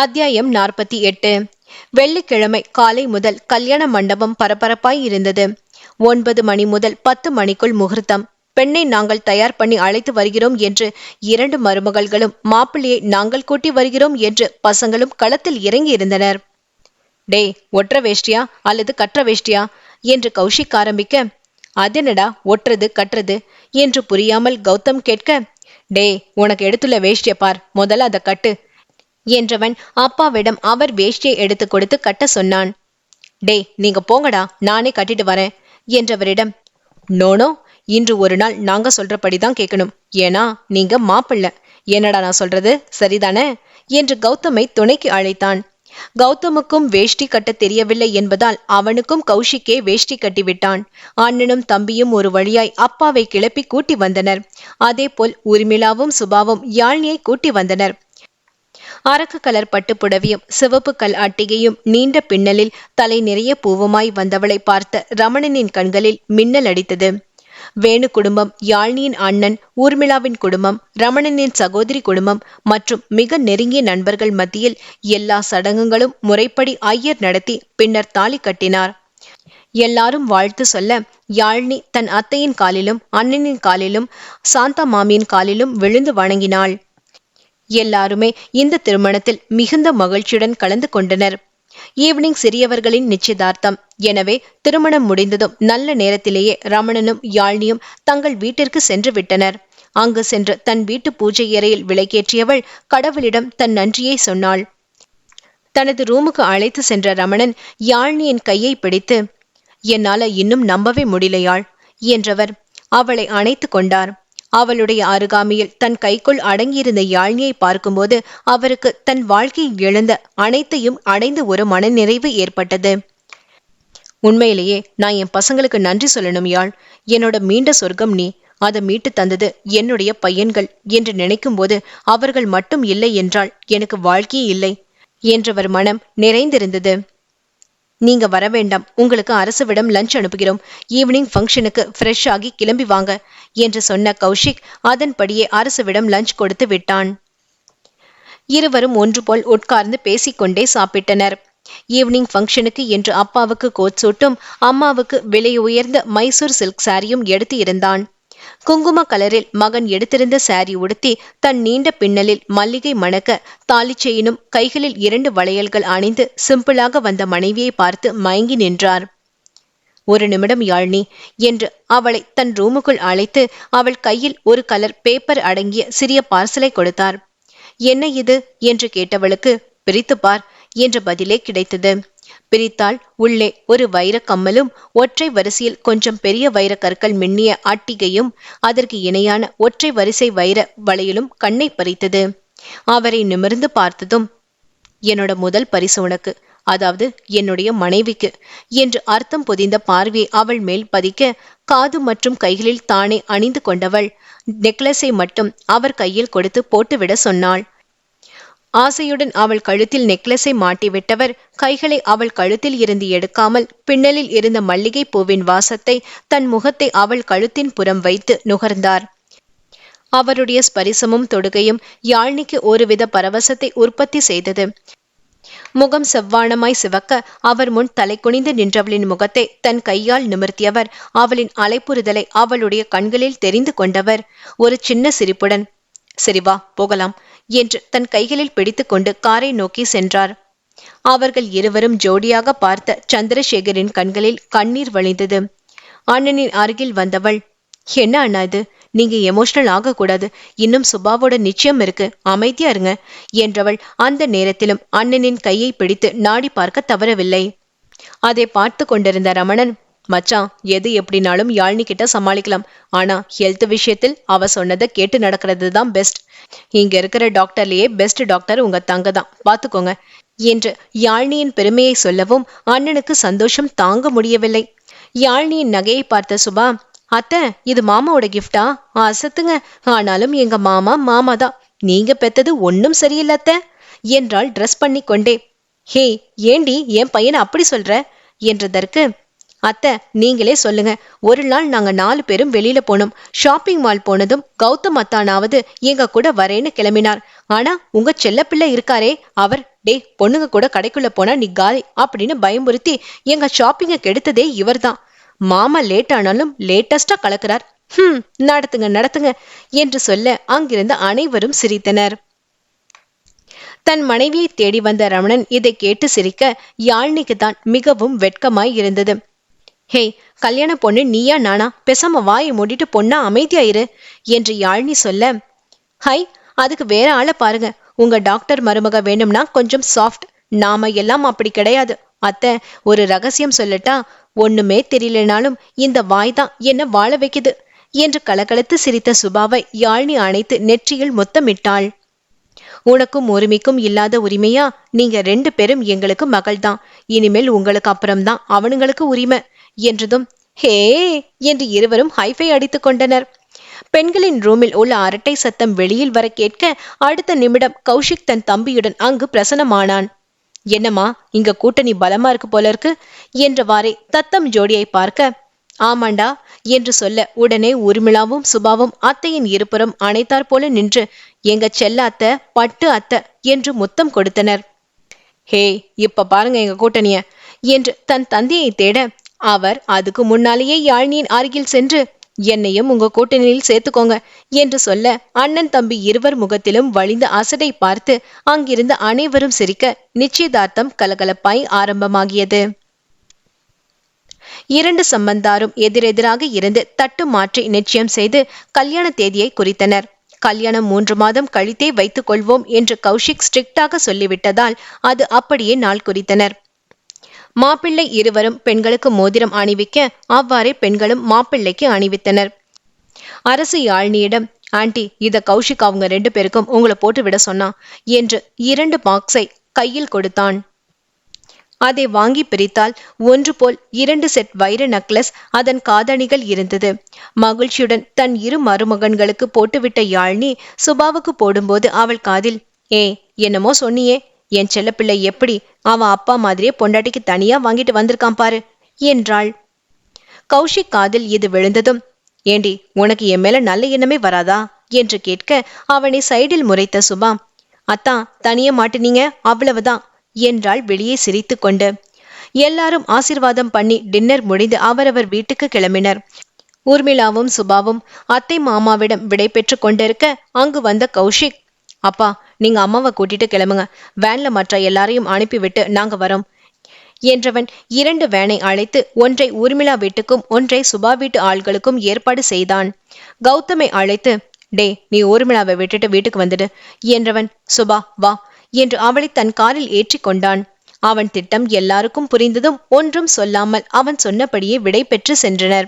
அத்தியாயம் நாற்பத்தி எட்டு. வெள்ளிக்கிழமை காலை முதல் கல்யாண மண்டபம் பரபரப்பாய் இருந்தது. ஒன்பது மணி முதல் பத்து மணிக்குள் முகூர்த்தம். பெண்ணை நாங்கள் தயார் பண்ணி அழைத்து வருகிறோம் என்று இரண்டு மருமகள்களும் மாப்பிள்ளையை நாங்கள் கூட்டி வருகிறோம் என்று பசங்களும் களத்தில் இறங்கி இருந்தனர். டே ஒற்ற வேஷ்டியா? அல்லது கற்ற வேஷ்டியா? என்று கௌஷிக் ஆரம்பிக்க அதென்னடா ஒற்றது கட்டுறது? என்று புரியாமல் கௌதம் கேட்க டேய் உனக்கு எடுத்துள்ள வேஷ்டிய பார் முதல்ல அதை கட்டு. என்றவன் அப்பாவிடம் அவர் வேஷ்டியை எடுத்து கொடுத்து கட்ட சொன்னான். டேய் நீங்க போங்கடா நானே கட்டிட்டு வரேன் என்றவரிடம் நோனோ இன்று ஒரு நாள் நாங்க சொல்றபடிதான் கேட்கணும். ஏன்னா நீங்க மாப்பிள்ள. என்னடா நான் சொல்றது? சரிதானே? என்று கௌதமை துணைக்கு அழைத்தான். கௌதமுக்கும் வேஷ்டி கட்ட தெரியவில்லை என்பதால் அவனுக்கும் கௌஷிக்கே வேஷ்டி கட்டிவிட்டான். அண்ணனும் தம்பியும் ஒரு வழியாய் அப்பாவை கிளப்பி கூட்டி வந்தனர். அதேபோல் உர்மிளாவும் சுபாவும் யாழ்னியை கூட்டி வந்தனர். அரக்கு கலர் பட்டுப்புடவையும் சிவப்பு கல் அட்டிகையும் நீண்ட பின்னலில் தலை நிறைய பூவுமாய் வந்தவளை பார்த்த ரமணனின் கண்களில் மின்னல் அடித்தது. வேணு குடும்பம் யாழ்னியின் அண்ணன் ஊர்மிளாவின் குடும்பம் ரமணனின் சகோதரி குடும்பம் மற்றும் மிக நெருங்கிய நண்பர்கள் மத்தியில் எல்லா சடங்குகளும் முறைப்படி ஐயர் நடத்தி பின்னர் தாலி கட்டினார். எல்லாரும் வாழ்த்து சொல்ல யாழ்னி தன் அத்தையின் காலிலும் அண்ணனின் காலிலும் சாந்தா மாமியின் காலிலும் விழுந்து வணங்கினாள். எல்லாருமே இந்த திருமணத்தில் மிகுந்த மகிழ்ச்சியுடன் கலந்து கொண்டனர். ஈவினிங் சிறியவர்களின் நிச்சயதார்த்தம். எனவே திருமணம் முடிந்ததும் நல்ல நேரத்திலேயே ரமணனும் யாழ்னியும் தங்கள் வீட்டிற்கு சென்று விட்டனர். அங்கு சென்று தன் வீட்டு பூஜை அறையில் விளக்கேற்றியவள் கடவுளிடம் தன் நன்றியை சொன்னாள். தனது ரூமுக்கு அழைத்து சென்ற ரமணன் யாழ்னியின் கையை பிடித்து என்னால இன்னும் நம்பவே முடியலையாள் என்றவர் அவளை அணைத்து கொண்டார். அவளுடைய அருகாமையில் தன் கைக்குள் அடங்கியிருந்த யாழ்னியை பார்க்கும்போது அவருக்கு தன் வாழ்க்கையில் எழுந்த அனைத்தையும் அடைந்து ஒரு மனநிறைவு ஏற்பட்டது. உண்மையிலேயே நான் என் பசங்களுக்கு நன்றி சொல்லணும் யாழ். என்னோட மீண்ட சொர்க்கம் நீ. அதை மீட்டு தந்தது என்னுடைய பையன்கள் என்று நினைக்கும்போது அவர்கள் மட்டும் இல்லை என்றால் எனக்கு வாழ்க்கையே இல்லை என்றவர் மனம் நிறைந்திருந்தது. நீங்க வர வேண்டாம். உங்களுக்கு அரசுவிடம் லஞ்ச் அனுப்புகிறோம். ஈவினிங் ஃபங்க்ஷனுக்கு ஃப்ரெஷ் ஆகி கிளம்பி வாங்க என்று சொன்ன கௌஷிக் அதன்படியே அரசுவிடம் லஞ்ச் கொடுத்து விட்டான். இருவரும் ஒன்று போல் உட்கார்ந்து பேசிக்கொண்டே சாப்பிட்டனர். ஈவினிங் ஃபங்க்ஷனுக்கு என்று அப்பாவுக்கு கோட் சூட்டும் அம்மாவுக்கு விலை உயர்ந்த மைசூர் சில்க் சாரியும் எடுத்து இருந்தான். குங்கும கலரில் மகன் எடுத்திருந்த சாரி உடுத்தி தன் நீண்ட பின்னலில் மல்லிகை மணக்க தாலி செயினும் கைகளில் இரண்டு வளையல்கள் அணிந்து சிம்பிளாக வந்த மனைவியை பார்த்து மயங்கி நின்றார். ஒரு நிமிடம் யாழ்னி என்று அவளை தன் ரூமுக்குள் அழைத்து அவள் கையில் ஒரு கலர் பேப்பர் அடங்கிய சிறிய பார்சலை கொடுத்தார். என்ன இது? என்று கேட்டவளுக்கு பிரித்து பார் என்ற பதிலே கிடைத்தது. பிரித்தாள் உள்ளே ஒரு வைரக் கம்மலும் ஒற்றை வரிசையில் கொஞ்சம் பெரிய வைர கற்கள் மின்னிய அட்டிகையும் அதற்கு இணையான ஒற்றை வரிசை வைர வளையலும் கண்ணை பறித்தது. அவரை நிமிர்ந்து பார்த்ததும் என்னோட முதல் பரிசு உனக்கு அதாவது என்னுடைய மனைவிக்கு என்று அர்த்தம் பொதிந்த பார்வையை அவள் மேல் பதிக்க காது மற்றும் கைகளில் தானே அணிந்து கொண்டவள் நெக்லஸை மட்டும் அவர் கையில் கொடுத்து போட்டுவிட சொன்னாள். ஆசையுடன் அவள் கழுத்தில் நெக்லஸை மாட்டிவிட்டவர். கைகளை அவள் கழுத்தில் இருந்து எடுக்காமல் பின்னலில் இருந்த மல்லிகை பூவின் வாசத்தை தன் முகத்தை அவள் கழுத்தின் புறம் வைத்து நுகர்ந்தார். அவருடைய ஸ்பரிசமும் தொடுகையும் யாழ்னிக்கு ஒருவித பரவசத்தை உற்பத்தி செய்தது. முகம் செவ்வானமாய் சிவக்க அவர் முன் தலை குனிந்து நின்றவளின் முகத்தை தன் கையால் நிமிர்த்தியவர். அவளின் அலைப்புறுதலை அவளுடைய கண்களில் தெரிந்து கொண்டவர். ஒரு சின்ன சிரிப்புடன் சரி வா போகலாம். என்று தன் கைகளில் பிடித்துக்கொண்டு காரை நோக்கி சென்றார். அவர்கள் இருவரும் ஜோடியாக பார்த்த சந்திரசேகரின் கண்களில் கண்ணீர் வழிந்தது. அண்ணனின் அருகில் வந்தவள் என்ன அண்ணா இது? நீங்க எமோஷனல் ஆகக்கூடாது. இன்னும் சுபாவோட நிச்சயம் இருக்கு. அமைதியா இருங்க என்றவள் அந்த நேரத்திலும் அண்ணனின் கையை பிடித்து நாடி பார்க்க தவறவில்லை. அதை பார்த்து கொண்டிருந்த ரமணன் மச்சான் எது எப்படினாலும் யாழ்னி கிட்ட சமாளிக்கலாம். ஆனா ஹெல்த் விஷயத்தில் அவ சொன்னதை கேட்டு நடக்கிறது தான் பெஸ்ட் இங்க இருக்கிற டாக்டர்லயே பெஸ்ட் டாக்டர் உங்க தங்க தான் பாத்துக்கோங்க. என்று யாழ்னியின் பெருமையை சொல்லவும் அண்ணனுக்கு சந்தோஷம் தாங்க முடியவில்லை. யாழ்னியின் நகையை பார்த்த சுபா அத்தை இது மாமாவோட கிஃப்டா அசத்துங்க. ஆனாலும் எங்க மாமா மாமா தான் நீங்க பெத்தது ஒன்னும் சரியில்ல என்றால் என்றாள் ட்ரெஸ் பண்ணி கொண்டே ஹே ஏண்டி என் பையனை அப்படி சொல்ற? என்றதற்கு அத்தை நீங்களே சொல்லுங்க. ஒரு நாள் நாங்க நாலு பேரும் வெளியில போனோம். ஷாப்பிங் மால் போனதும் கௌதம் அத்தானாவது எங்க கூட வரேன்னு கிளம்பினார். ஆனா உங்க செல்லப்பிள்ளை இருக்காரே அவர் டேய் பொண்ணுங்க கூட கடைக்குள்ள போனா நீ காலி அப்படின்னு பயமுறுத்தி எங்க ஷாப்பிங்க கெடுத்ததே இவர்தான். மாமா லேட் ஆனாலும் லேட்டஸ்டா கலக்குறார். ஹம் நடத்துங்க நடத்துங்க என்று சொல்ல அங்கிருந்து அனைவரும் சிரித்தனர். தன் மனைவியை தேடி வந்த ரமணன் இதை கேட்டு சிரிக்க யாழ்னிக்கு தான் மிகவும் வெட்கமாய் இருந்தது. ஹே கல்யாண பொண்ணு நீயா நானா? பெசாம வாயை மூடிட்டு பொண்ணா அமைதியாயிரு என்று யாழ்னி சொல்ல ஹை அதுக்கு வேற ஆளை பாருங்க. உங்க டாக்டர் மருமக வேணும்னா கொஞ்சம் சாஃப்ட் நாம எல்லாம் அப்படி கிடையாது. அத்தை ஒரு ரகசியம் சொல்லட்டா? ஒண்ணுமே தெரியலனாலும் இந்த வாய் தான் என்ன வாழ வைக்குது என்று கலகலத்து சிரித்த சுபாவை யாழ்னி அணைத்து நெற்றியில் முத்தமிட்டாள். உனக்கும் உரிமைக்கும் இல்லாத உரிமையா? நீங்க ரெண்டு பேரும் எங்களுக்கு மகள்தான். இனிமேல் உங்களுக்கு அப்புறம்தான் அவனுங்களுக்கு உரிமை. என்றதும் ஹே என்று இருவரும் ஹைஃபை அடித்துக் கொண்டனர். பெண்களின் ரூமில் உள்ள அரட்டை சத்தம் வெளியில் வர கேட்க அடுத்த நிமிடம் கௌஷிக் தன் தம்பியுடன் அங்கு பிரசனமானான் என்னம்மா இங்க கூட்டணி பலமா இருக்கு போல இருக்கு? என்றவாறே தத்தம் ஜோடியை பார்க்க ஆமாண்டா என்று சொல்ல உடனே உரிமிளாவும் சுபாவும் அத்தையின் இருபுறம் அணைத்தார் போல நின்று எங்க செல்ல அத்தை பட்டு அத்தை என்று முத்தம் கொடுத்தனர். ஹே இப்ப பாருங்க எங்க கூட்டணிய என்று தன் தந்தையை தேட அவர் அதுக்கு முன்னாலேயே யாழ்னியின் அருகில் சென்று என்னையும் உங்க கூட்டணியில் சேர்த்துக்கோங்க என்று சொல்ல அண்ணன் தம்பி இருவர் முகத்திலும் வழிந்த அசடை பார்த்து அங்கிருந்த அனைவரும் சிரிக்க நிச்சயதார்த்தம் கலகலப்பாய் ஆரம்பமாகியது. இரண்டு சம்பந்தாரும் எதிரெதிராக இருந்து தட்டு மாற்றி நிச்சயம் செய்து கல்யாண தேதியை குறித்தனர். கல்யாணம் மூன்று மாதம் கழித்தே வைத்துக் கொள்வோம் என்று கௌஷிக் ஸ்ட்ரிக்டாக சொல்லிவிட்டதால் அது அப்படியே நாள் குறித்தனர். மாப்பிள்ளை இருவரும் பெண்களுக்கு மோதிரம் அணிவிக்க அவ்வாறே பெண்களும் மாப்பிள்ளைக்கு அணிவித்தனர். அரசு யாழ்னியிடம் ஆண்டி இத கௌஷிக் அவங்க ரெண்டு பேருக்கும் உங்களை போட்டு விட சொன்னா என்று இரண்டு பாக்ஸை கையில் கொடுத்தான். அதை வாங்கி பிரித்தால் ஒன்று போல் இரண்டு செட் வைர நக்லஸ் அதன் காதணிகள் இருந்தது. மகிழ்ச்சியுடன் தன் இரு மருமகன்களுக்கு போட்டுவிட்ட யாழ்னி சுபாவுக்கு போடும்போது அவள் காதில் ஏ என்னமோ சொன்னியே என் செல்லப்பிள்ளை எப்படி அவன் அப்பா மாதிரியே பொண்டாட்டிக்கு தனியா வாங்கிட்டு வந்திருக்கான் பாரு என்றாள். கௌஷிக் காதில் இது விழுந்ததும் ஏண்டி உனக்கு என் மேல நல்ல எண்ணமே வராதா? என்று கேட்க அவனை சைடில் முறைத்த சுபா அத்தா தனிய மாட்டினீங்க அவ்வளவுதான் என்றாள் வெளியே சிரித்து கொண்டு. எல்லாரும் ஆசிர்வாதம் பண்ணி டின்னர் முடிந்து அவரவர் வீட்டுக்கு கிளம்பினர். ஊர்மிளாவும் சுபாவும் அத்தை மாமாவிடம் விடை பெற்று கொண்டிருக்க அங்கு வந்த கௌஷிக் அப்பா நீங்க அம்மாவை கூட்டிட்டு கிளம்புங்க. வேன்ல மற்ற எல்லாரையும் அனுப்பிவிட்டு நாங்க வரோம். என்றவன் இரண்டு வேனை அழைத்து ஒன்றை ஊர்மிளா வீட்டுக்கும் ஒன்றை சுபா வீட்டு ஆள்களுக்கும் ஏற்பாடு செய்தான். கௌதமை அழைத்து டே நீ ஊர்மிளாவை விட்டுட்டு வீட்டுக்கு வந்துடு. என்றவன் சுபா வா. என்று அவளை தன் காரில் ஏற்றி கொண்டான். அவன் திட்டம் எல்லாருக்கும் புரிந்ததும் ஒன்றும் சொல்லாமல் அவன் சொன்னபடியே விடை பெற்று சென்றனர்.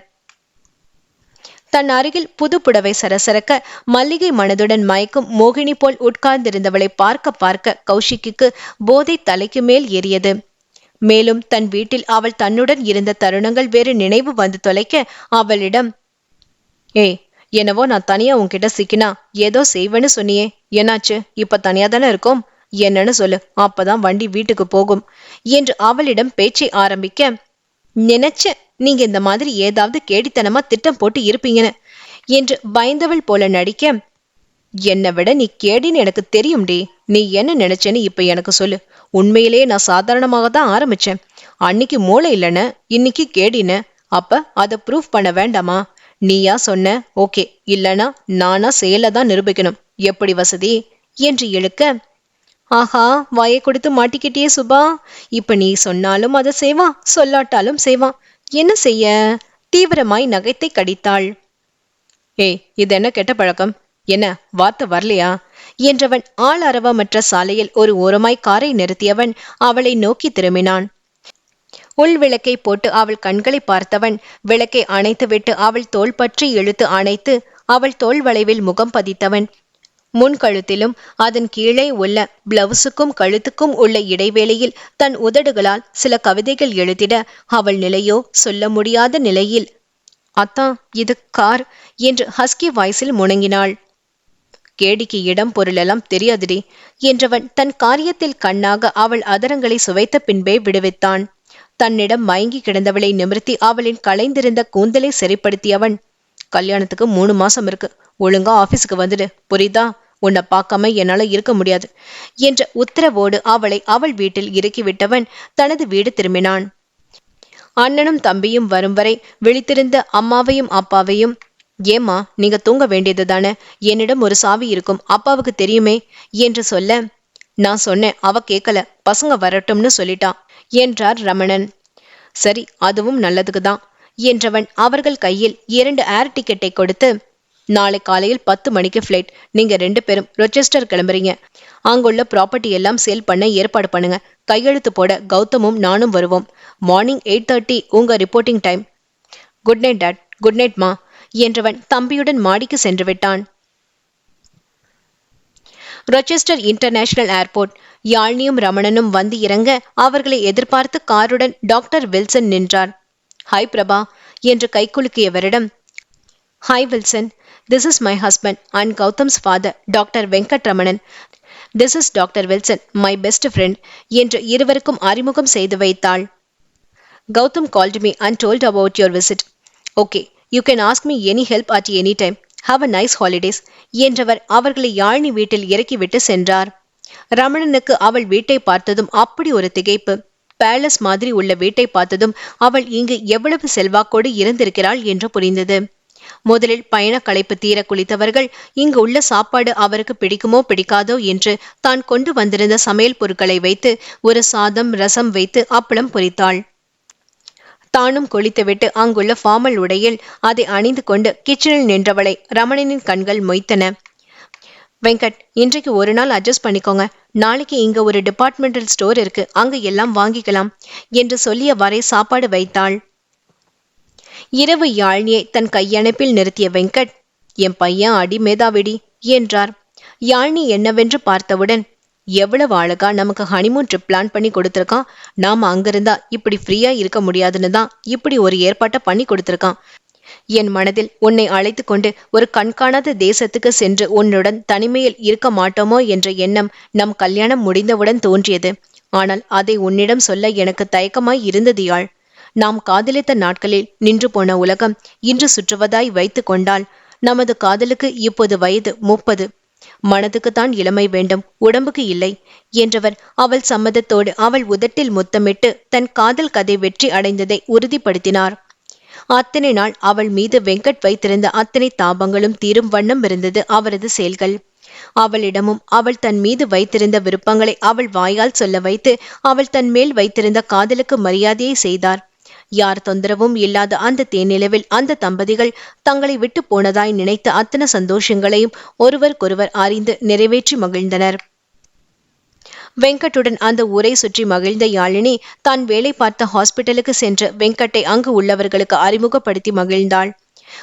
தன் அருகில் புது புடவை சரசரக்க மல்லிகை மனதுடன் மயக்கும் மோகினி போல் உட்கார்ந்திருந்தவளை பார்க்க பார்க்க கௌஷிக்கு போதை தலைக்கு மேல் ஏறியது. மேலும் தன் வீட்டில் அவள் தன்னுடன் இருந்த தருணங்கள் வேறு நினைவு வந்து தொலைக்க அவளிடம் ஏய் என்னவோ நான் தனியா உன்கிட்ட சிக்கினா ஏதோ செய்வேன்னு சொன்னியே. என்னாச்சு? இப்ப தனியா தானே இருக்கோம்? என்னன்னு சொல்லு. அப்பதான் வண்டி வீட்டுக்கு போகும் என்று அவளிடம் பேச்சை ஆரம்பிக்க நினைச்ச நீங்க இந்த மாதிரி ஏதாவது கேடித்தனமா திட்டம் போட்டு இருப்பீங்கன்னு என்று பயந்தவள் போல நடிக்க என்னை விட நீ கேடின்னு எனக்கு தெரியும் டி. நீ என்ன நினைச்சேன்னு இப்ப எனக்கு சொல்லு. உண்மையிலேயே நான் சாதாரணமாக தான் ஆரம்பிச்சேன். அன்னைக்கு மூளை இல்லைன்னு இன்னைக்கு கேடின்னு. அப்ப அதை ப்ரூஃப் பண்ண வேண்டாமா? நீயா சொன்ன ஓகே இல்லனா நானா செயல தான் நிரூபிக்கணும். எப்படி வசதி? என்று இழுக்க ஆஹா வாயை கொடுத்து மாட்டிக்கிட்டியே சுபா. இப்ப நீ சொன்னாலும் அதை செய்வான் சொல்லாட்டாலும் செய்வான். என்ன செய்ய? தீவிரமாய் நகைத்தை கடித்தாள். ஏய் இது என்ன கெட்ட பழக்கம்? என்ன வார்த்தை வரலையா? என்றவன் ஆள் அரவமற்ற சாலையில் ஒரு ஓரமாய் காரை நிறுத்தியவன் அவளை நோக்கி திரும்பினான். உள் விளக்கை போட்டு அவள் கண்களை பார்த்தவன் விளக்கை அணைத்துவிட்டு அவள் தோள் பற்றி இழுத்து அணைத்து அவள் தோல் வளைவில் முகம் பதித்தவன். முன் கழுத்திலும் அதன் கீழே உள்ள பிளவுஸுக்கும் கழுத்துக்கும் உள்ள இடைவேளையில் தன் உதடுகளால் சில கவிதைகள் எழுதிட அவள் நிலையோ சொல்ல முடியாத நிலையில் அத்தான் இது கார் என்று ஹஸ்கி வாய்ஸில் முணங்கினாள். கேடிக்கு இடம் பொருளெல்லாம் தெரியாதுடி என்றவன் தன் காரியத்தில் கண்ணாக அவள் அதரங்களை சுவைத்த பின்பே விடுவித்தான். தன்னிடம் மயங்கி கிடந்தவளை நிமிர்த்தி அவளின் களைந்திருந்த கூந்தலை சரிப்படுத்தியவன் கல்யாணத்துக்கு மூணு மாசம் இருக்கு. ஒழுங்கா ஆபீஸுக்கு வந்துடு. புரியுதா? உன்னை பார்க்காம என்னால இருக்க முடியாது. என்ற உத்தரவோடு அவளை அவள் வீட்டில் இறக்கிவிட்டவன் தனது வீடு திரும்பினான். அண்ணனும் தம்பியும் வரும் வரை விழித்திருந்த அம்மாவையும் அப்பாவையும் ஏம்மா நீங்க தூங்க வேண்டியது தானே? என்னிடம் ஒரு சாவி இருக்கும். அப்பாவுக்கு தெரியுமே? என்று சொல்ல நான் சொன்னேன். அவ கேட்கல பசங்க வரட்டும்னு சொல்லிட்டான் என்றார் ரமணன். சரி அதுவும் நல்லதுக்கு தான் என்றவன் அவர்கள் கையில் இரண்டு ஏர் டிக்கெட்டை கொடுத்து நாளை காலையில் பத்து மணிக்கு ஃப்ளைட் நீங்க ரெண்டு பேரும் ரொச்செஸ்டர் கிளம்புறீங்க. அங்குள்ள ப்ராப்பர்ட்டி எல்லாம் சேல் பண்ண ஏற்பாடு பண்ணுங்க. கையெழுத்து போட கௌதமும் நானும் வருவோம். மார்னிங் எயிட் தேர்ட்டி உங்க reporting time good night dad good night மா என்றவன் தம்பியுடன் மாடிக்கு சென்று விட்டான். ரொச்செஸ்டர் இன்டர்நேஷனல் ஏர்போர்ட் யாழ்னியும் ரமணனும் வந்து இறங்க அவர்களை எதிர்பார்த்து காருடன் டாக்டர் வில்சன் நின்றார். ஹாய் பிரபா என்று கைக்குலுக்கியவரிடம் hi Wilson this is my husband and Gautam's father doctor Venkat Ramanan this is doctor Wilson my best friend என்று இருவருக்கும் அறிமுகம் செய்து வைத்தாள். Gautam called me and told about your visit okay you can ask me any help at any time have a nice holidays என்றவர் அவர்களை யாழினி வீட்டில் இறக்கிவிட்டு சென்றார். ரமணனுக்கு அவள் வீட்டை பார்த்ததும் அப்படி ஒரு திகைப்பு. பேலஸ் மாதிரி உள்ள வீட்டை பார்த்ததும் அவள் இங்கு எவ்வளவு செல்வாக்கோடு இருந்திருக்கிறாள் என்று புரிந்தது. முதலில் பயண களைப்பு தீர குளித்தவர்கள் இங்கு உள்ள சாப்பாடு அவருக்கு பிடிக்குமோ பிடிக்காதோ? என்று தான் கொண்டு வந்திருந்த சமையல் பொருட்களை வைத்து ஒரு சாதம் ரசம் வைத்து அப்பளம் பொரித்தாள். தானும் குளித்துவிட்டு அங்குள்ள ஃபார்மல் உடையில் அதை அணிந்து கொண்டு கிச்சனில் நின்றவளை ரமணனின் கண்கள் மொய்த்தன. வெங்கட் இன்றைக்கு ஒரு நாள் அட்ஜஸ்ட் பண்ணிக்கோங்க. நாளைக்கு இங்க ஒரு டிபார்ட்மெண்டல் ஸ்டோர் இருக்கு. அங்க எல்லாம் வாங்கிக்கலாம் என்று சொல்லிய வரை சாப்பாடு வைத்தாள். இரவு யாழ்னியை தன் கையணைப்பில் நிறுத்திய வெங்கட் என் பையன் அடி மேதாவிடி என்றார். யாழ்னி என்னவென்று பார்த்தவுடன் எவ்வளவு அழகா நமக்கு ஹனிமூன் ட்ரிப் பிளான் பண்ணி கொடுத்துருக்கான். நாம அங்கிருந்தா இப்படி ஃப்ரீயா இருக்க முடியாதுன்னு தான் இப்படி ஒரு ஏற்பாட்டை பண்ணி கொடுத்துருக்கான். என் மனதில் உன்னை அழைத்து கொண்டு ஒரு கண்காணாத தேசத்துக்கு சென்று உன்னுடன் தனிமையில் இருக்க மாட்டோமோ என்ற எண்ணம் நம் கல்யாணம் முடிந்தவுடன் தோன்றியது. ஆனால் அதை உன்னிடம் சொல்ல எனக்கு தயக்கமாய் இருந்தது யாழ் நாம் காதலித்த நாட்களில் நின்று போன உலகம் இன்று சுற்றுவதாய் வைத்து கொண்டால் நமது காதலுக்கு இப்போது வயது முப்பது. மனதுக்குத்தான் இளமை வேண்டும் உடம்புக்கு இல்லை என்றவர் அவள் சம்மதத்தோடு அவள் உதட்டில் முத்தமிட்டு தன் காதல் கதை வெற்றி அடைந்ததை உறுதிப்படுத்தினார். அத்தனை நாள் அவள் மீது வெங்கட் வைத்திருந்த அத்தனை தாபங்களும் தீரும் வண்ணம் இருந்தது அவரது செயல்கள். அவளிடமும் அவள் தன் மீது வைத்திருந்த விருப்பங்களை அவள் வாயால் சொல்ல வைத்து அவள் தன் மேல் வைத்திருந்த காதலுக்கு மரியாதையை செய்தார். யார் தொந்தரவும் இல்லாத அந்த தேனிலவில் அந்த தம்பதிகள் தங்களை விட்டு போனதாய் நினைத்த அத்தனை சந்தோஷங்களையும் ஒருவருக்கொருவர் அறிந்து நிறைவேற்றி மகிழ்ந்தனர். வெங்கட்டுடன் அந்த ஊரை சுற்றி மகிழ்ந்த யாழினி தான் வேலை பார்த்த ஹாஸ்பிட்டலுக்கு சென்று வெங்கட்டை அங்கு உள்ளவர்களுக்கு அறிமுகப்படுத்தி மகிழ்ந்தாள்.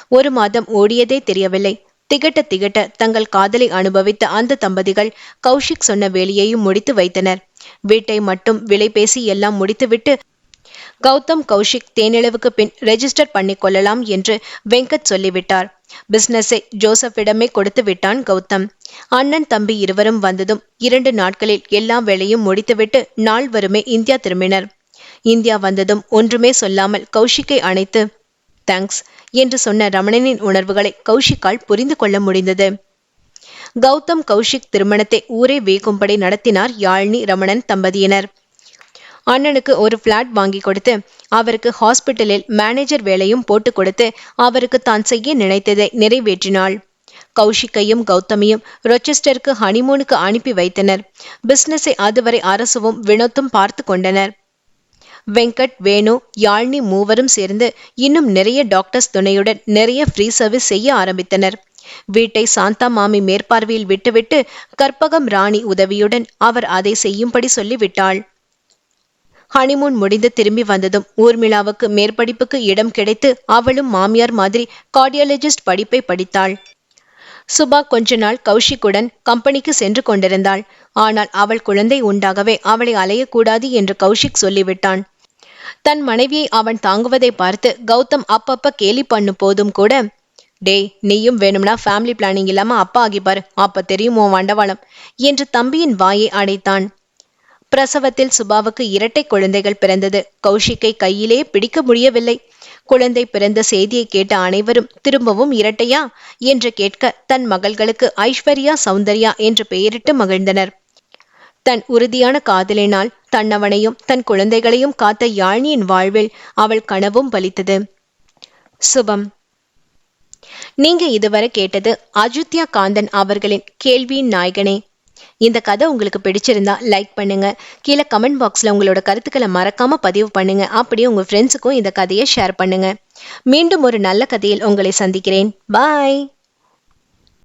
ஒரு மாதம் ஓடியதே தெரியவில்லை. திகட்ட திகட்ட தங்கள் காதலை அனுபவித்த அந்த தம்பதிகள் கௌஷிக் சொன்ன வேலையையும் முடித்து வைத்தனர். வீட்டை மட்டும் விலை பேசி எல்லாம் முடித்துவிட்டு கௌதம் கௌஷிக் தேனிலவுக்கு பின் ரெஜிஸ்டர் பண்ணிக்கொள்ளலாம் என்று வெங்கட் சொல்லிவிட்டார். பிசினஸை ஜோசப்பிடமே கொடுத்து விட்டான் கௌதம். அண்ணன் தம்பி இருவரும் வந்ததும் இரண்டு நாட்களில் எல்லா வேலையும் முடித்துவிட்டு நாள் வருமே இந்தியா திரும்பினர். இந்தியா வந்ததும் ஒன்றுமே சொல்லாமல் கௌஷிக்கை அணைத்து தேங்க்ஸ் என்று சொன்ன ரமணனின் உணர்வுகளை கௌஷிக்கால் புரிந்து கொள்ள முடிந்தது. கௌதம் கௌஷிக் திருமணத்தை ஊரே வேகும்படி நடத்தினார் யாழ்னி ரமணன் தம்பதியினர். அண்ணனுக்கு ஒரு பிளாட் வாங்கி கொடுத்து அவருக்கு ஹாஸ்பிட்டலில் மேனேஜர் வேலையும் போட்டு கொடுத்து அவருக்கு தான் செய்ய நினைத்ததை நிறைவேற்றினாள். கௌஷிக்கையும் கௌதமியும் ரொச்செஸ்டருக்கு ஹனிமூனுக்கு அனுப்பி வைத்தனர். பிசினஸை அதுவரை அரசுவும் வினோத்தும் பார்த்து கொண்டனர். வெங்கட் வேணு யாழ்னி மூவரும் சேர்ந்து இன்னும் நிறைய டாக்டர்ஸ் துணையுடன் நிறைய ஃப்ரீ சர்வீஸ் செய்ய ஆரம்பித்தனர். வீட்டை சாந்தா மாமி மேற்பார்வையில் விட்டுவிட்டு கற்பகம் ராணி உதவியுடன் அவர் அதை செய்யும்படி சொல்லிவிட்டாள். ஹனிமூன் முடிந்து திரும்பி வந்ததும் ஊர்மிளாவுக்கு மேற்படிப்புக்கு இடம் கிடைத்து அவளும் மாமியார் மாதிரி கார்டியாலஜிஸ்ட் படிப்பை படித்தாள். சுபா கொஞ்ச நாள் கௌஷிக்குடன் கம்பெனிக்கு சென்று கொண்டிருந்தாள். ஆனால் அவள் குழந்தை உண்டாகவே அவளை அலையக்கூடாது என்று கௌஷிக் சொல்லிவிட்டான். தன் மனைவியை அவன் தாங்குவதை பார்த்து கௌதம் அப்பப்ப கேலி பண்ணு போதும் கூட டே நீயும் வேணும்னா ஃபேமிலி பிளானிங் இல்லாம அப்பா ஆகிப்பாரு அப்ப தெரியும் உன் வண்டவாளம் என்று தம்பியின் வாயை அடைத்தான் பிரசவத்தில் சுபாவுக்கு இரட்டை குழந்தைகள் பிறந்தது. கௌஷிக்கை கையிலே பிடிக்க முடியவில்லை. குழந்தை பிறந்த செய்தியை கேட்ட அனைவரும் திரும்பவும் இரட்டையா? என்று கேட்க தன் மகள்களுக்கு ஐஸ்வர்யா சௌந்தர்யா என்று பெயரிட்டு மகிழ்ந்தனர். தன் உறுதியான காதலினால் தன்னவனையும் தன் குழந்தைகளையும் காத்த யாழினியின் வாழ்வில் அவள் கனவும் பலித்தது. சுபம். நீங்க இதுவரை கேட்டது அஜித்யா காந்தன் அவர்களின் கேள்வியின் நாயகனே. இந்த கதை உங்களுக்கு பிடிச்சிருந்தா லைக் பண்ணுங்க. கீழே கமெண்ட் பாக்ஸ்ல உங்களோட கருத்துக்களை மறக்காம பதிவு பண்ணுங்க. அப்படியே உங்க ஃப்ரெண்ட்ஸுக்கும் இந்த கதையை ஷேர் பண்ணுங்க. மீண்டும் ஒரு நல்ல கதையில் உங்களை சந்திக்கிறேன். பாய்